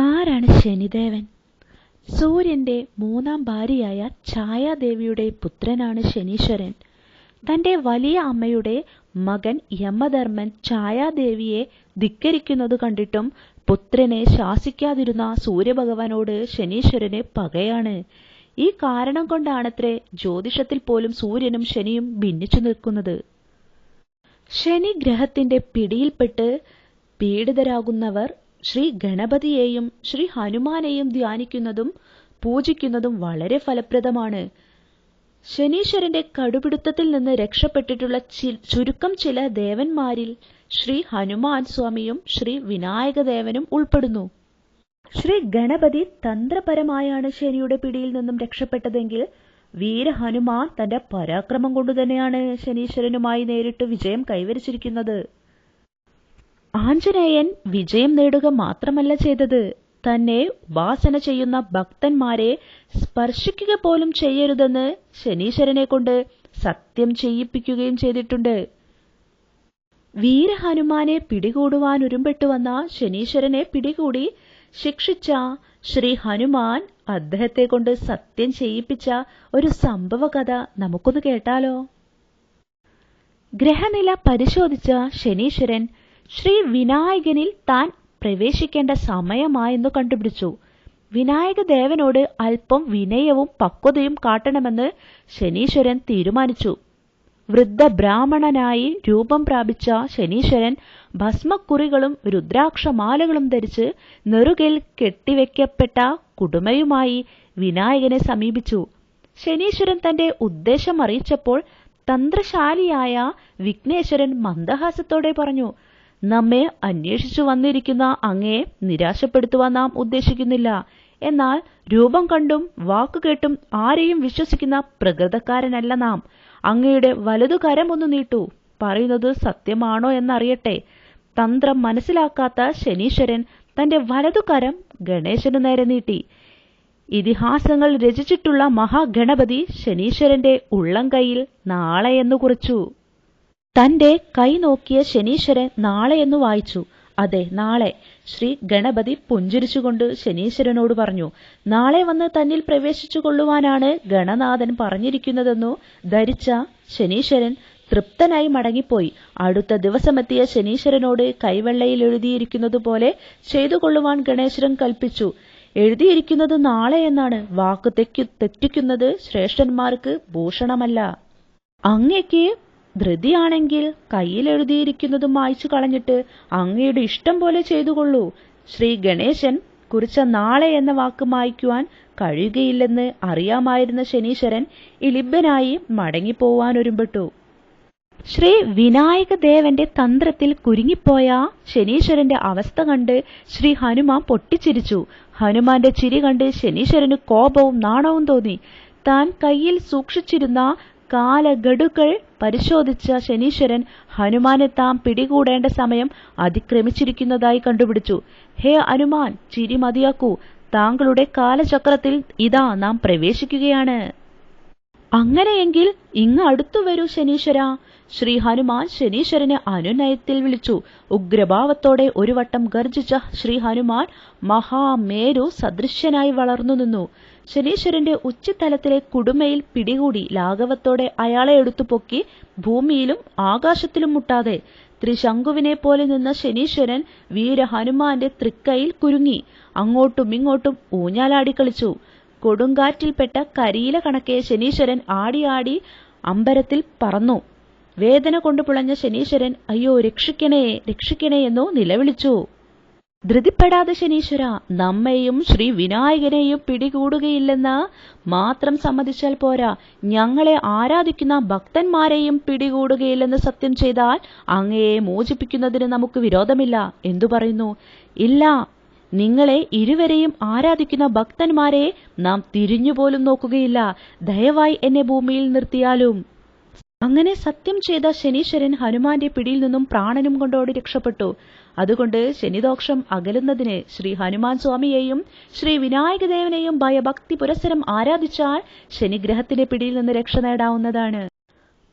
ആരാണ് ശനിദേവൻ? സൂര്യന്റെ മൂന്നാം ഭാര്യയായ ഛായാദേവിയുടെ പുത്രനാണ് ശനീശ്വരൻ. തന്റെ വലിയ അമ്മയുടെ മകൻ യമധർമ്മൻ ഛായാദേവിയെ ധിക്കരിക്കുന്നത് കണ്ടിട്ടും പുത്രനെ ശാസിക്കാതിരുന്ന സൂര്യഭഗവാനോട് ശനീശ്വരന് പകയാണ്. ഈ കാരണം കൊണ്ടാണത്രേ ജ്യോതിഷത്തിൽ പോലും സൂര്യനും ശനിയും ഭിന്നിച്ചു നിൽക്കുന്നത്. ശനി ഗ്രഹത്തിന്റെ പിടിയിൽപ്പെട്ട് പീഡിതരാകുന്നവർ ശ്രീ ഗണപതിയെയും ശ്രീ ഹനുമാനെയും ധ്യാനിക്കുന്നതും പൂജിക്കുന്നതും വളരെ ഫലപ്രദമാണ്. ശനീശ്വരന്റെ കടുപിടുത്തത്തിൽ നിന്ന് രക്ഷപ്പെട്ടിട്ടുള്ള ചുരുക്കം ചില ദേവന്മാരിൽ ശ്രീ ഹനുമാൻ സ്വാമിയും ശ്രീ വിനായകദേവനും ഉൾപ്പെടുന്നു. ശ്രീ ഗണപതി തന്ത്രപരമായാണ് ശനിയുടെ പിടിയിൽ നിന്നും രക്ഷപ്പെട്ടതെങ്കിൽ വീര ഹനുമാൻ തന്റെ പരാക്രമം കൊണ്ടുതന്നെയാണ് ശനീശ്വരനുമായി നേരിട്ട് വിജയം കൈവരിച്ചിരിക്കുന്നത്. ആഞ്ജനേയൻ വിജയം നേടുക മാത്രമല്ല ചെയ്തത്. തന്നെ ഉപാസന ചെയ്യുന്ന ഭക്തന്മാരെ സ്പർശിക്കുക പോലും ചെയ്യരുതെന്ന് ശനീശ്വരനെ കൊണ്ട് സത്യം ചെയ്യിപ്പിക്കുകയും ചെയ്തിട്ടുണ്ട്. വീരഹനുമാനെ പിടികൂടുവാൻ ഒരുമ്പെട്ടു വന്ന ശനീശ്വരനെ പിടികൂടി ശിക്ഷിച്ച ശ്രീ ഹനുമാൻ അദ്ദേഹത്തെ കൊണ്ട് സത്യം ചെയ്യിപ്പിച്ച ഒരു സംഭവ കഥ നമുക്കൊന്ന് കേട്ടാലോ? ഗ്രഹനില പരിശോധിച്ച ശനീശ്വരൻ ശ്രീ വിനായകനിൽ താൻ പ്രവേശിക്കേണ്ട സമയമായെന്ന് കണ്ടുപിടിച്ചു. വിനായക ദേവനോട് അല്പം വിനയവും പക്വതയും കാട്ടണമെന്ന് ശനീശ്വരൻ തീരുമാനിച്ചു. വൃദ്ധ ബ്രാഹ്മണനായി രൂപം പ്രാപിച്ച ശനീശ്വരൻ ഭസ്മക്കുറികളും രുദ്രാക്ഷമാലകളും ധരിച്ച് നെറുകിൽ കെട്ടിവെക്കപ്പെട്ട കുടുമയുമായി വിനായകനെ സമീപിച്ചു. ശനീശ്വരൻ തന്റെ ഉദ്ദേശം അറിയിച്ചപ്പോൾ തന്ത്രശാലിയായ വിഘ്നേശ്വരൻ മന്ദഹാസത്തോടെ പറഞ്ഞു നമ്മെ അന്വേഷിച്ചു വന്നിരിക്കുന്ന അങ്ങയെ നിരാശപ്പെടുത്തുവാൻ നാം ഉദ്ദേശിക്കുന്നില്ല. എന്നാൽ രൂപം കണ്ടും വാക്കുകേട്ടും ആരെയും വിശ്വസിക്കുന്ന പ്രകൃതക്കാരനല്ല നാം. അങ്ങയുടെ വലതു ഒന്ന് നീട്ടു. പറയുന്നത് സത്യമാണോ എന്നറിയട്ടെ. തന്ത്രം മനസ്സിലാക്കാത്ത ശനീശ്വരൻ തന്റെ വലതു കരം ഗണേശനു നേരെ നീട്ടി. ഇതിഹാസങ്ങൾ രചിച്ചിട്ടുള്ള മഹാഗണപതി ശനീശ്വരന്റെ ഉള്ളംകൈയിൽ നാളെ എന്ന് കുറിച്ചു. തന്റെ കൈ നോക്കിയ ശനീശ്വരൻ നാളെ എന്ന് വായിച്ചു. അതെ നാളെ. ശ്രീ ഗണപതി പുഞ്ചിരിച്ചുകൊണ്ട് ശനീശ്വരനോട് പറഞ്ഞു നാളെ വന്ന് തന്നിൽ പ്രവേശിച്ചു കൊള്ളുവാനാണ് ഗണനാഥൻ പറഞ്ഞിരിക്കുന്നതെന്നു ധരിച്ച ശനീശ്വരൻ തൃപ്തനായി മടങ്ങിപ്പോയി. അടുത്ത ദിവസമെത്തിയ ശനീശ്വരനോട് കൈവെള്ളയിൽ എഴുതിയിരിക്കുന്നതുപോലെ ചെയ്തു കൊള്ളുവാൻ ഗണേശ്വരൻ കൽപ്പിച്ചു. എഴുതിയിരിക്കുന്നത് നാളെ എന്നാണ്. വാക്ക് തെറ്റിക്കുന്നത് ശ്രേഷ്ഠന്മാർക്ക് ഭൂഷണമല്ല. അങ്ങയ്ക്ക് ധൃതിയാണെങ്കിൽ കയ്യിലെഴുതിയിരിക്കുന്നതും വായിച്ചു കളഞ്ഞിട്ട് അങ്ങയുടെ ഇഷ്ടം പോലെ ചെയ്തുകൊള്ളൂ. ശ്രീ ഗണേശൻ കുറിച്ച നാളെ എന്ന വാക്ക് മായ്ക്കുവാൻ കഴിയുകയില്ലെന്ന് അറിയാമായിരുന്ന ശനീശ്വരൻ ഇലിബനായി മടങ്ങിപ്പോവാൻ ഒരുമ്പെട്ടു ശ്രീ വിനായകദേവന്റെ തന്ത്രത്തിൽ കുരുങ്ങിപ്പോയ ശനീശ്വരന്റെ അവസ്ഥ കണ്ട് ശ്രീ ഹനുമാൻ പൊട്ടിച്ചിരിച്ചു. ഹനുമാന്റെ ചിരി കണ്ട് ശനീശ്വരന് കോപവും നാണവും തോന്നി. താൻ കയ്യിൽ സൂക്ഷിച്ചിരുന്ന കാലഗഡുക്കൾ പരിശോധിച്ച ശനീശ്വരൻ ഹനുമാനെ താം പിടികൂടേണ്ട സമയം അതിക്രമിച്ചിരിക്കുന്നതായി കണ്ടുപിടിച്ചു. ഹേ ഹനുമാൻ ചിരി മതിയാക്കൂ. താങ്കളുടെ കാലചക്രത്തിൽ ഇതാ നാം പ്രവേശിക്കുകയാണ്. അങ്ങനെയെങ്കിൽ ഇങ്ങ് അടുത്തു വരൂ ശനീശ്വര. ശ്രീ ഹനുമാൻ ശനീശ്വരനെ അനുനയത്തിൽ വിളിച്ചു. ഉഗ്രഭാവത്തോടെ ഒരു വട്ടം ഗർജിച്ച ശ്രീ ഹനുമാൻ മഹാമേരു സദൃശ്യനായി വളർന്നു നിന്നു. ശനീശ്വരന്റെ ഉച്ചതലത്തിലെ കുടുമയിൽ പിടികൂടി ലാഘവത്തോടെ അയാളെ എടുത്തു പൊക്കി ഭൂമിയിലും ആകാശത്തിലും മുട്ടാതെ ത്രിശങ്കുവിനെ പോലെ നിന്ന ശനീശ്വരൻ വീര ഹനുമാന്റെ തൃക്കൈയിൽ കുരുങ്ങി. അങ്ങോട്ടും ഇങ്ങോട്ടും ഊഞ്ഞാലാടി കളിച്ചു. കൊടുങ്കാറ്റിൽപ്പെട്ട കരിയില കണക്കെ ശനീശ്വരൻ ആടിയാടി അമ്പരത്തിൽ പറന്നു. വേദന കൊണ്ടു പുളഞ്ഞ ശനീശ്വരൻ അയ്യോ രക്ഷിക്കണേ രക്ഷിക്കണേ എന്നോ നിലവിളിച്ചു. ധൃതിപ്പെടാതെ ശനീശ്വര നമ്മെയും ശ്രീ വിനായകനെയും പിടികൂടുകയില്ലെന്ന് മാത്രം സമ്മതിച്ചാൽ പോരാ. ഞങ്ങളെ ആരാധിക്കുന്ന ഭക്തന്മാരെയും പിടികൂടുകയില്ലെന്ന് സത്യം ചെയ്താൽ അങ്ങയെ മോചിപ്പിക്കുന്നതിന് നമുക്ക് വിരോധമില്ല. എന്തു പറയുന്നു? ഇല്ല നിങ്ങളെ ഇരുവരെയും ആരാധിക്കുന്ന ഭക്തന്മാരെ നാം തിരിഞ്ഞുപോലും നോക്കുകയില്ല. ദയവായി എന്നെ ഭൂമിയിൽ നിർത്തിയാലും. അങ്ങനെ സത്യം ചെയ്ത ശനീശ്വരൻ ഹനുമാന്റെ പിടിയിൽ നിന്നും പ്രാണനും കൊണ്ടോടി രക്ഷപ്പെട്ടു. അതുകൊണ്ട് ശനിദോഷം അകലുന്നതിന് ശ്രീ ഹനുമാൻ സ്വാമിയെയും ശ്രീ വിനായകദേവനെയും ഭയഭക്തി പുരസരം ആരാധിച്ചാൽ ശനിഗ്രഹത്തിന്റെ പിടിയിൽ നിന്ന് രക്ഷ നേടാവുന്നതാണ്.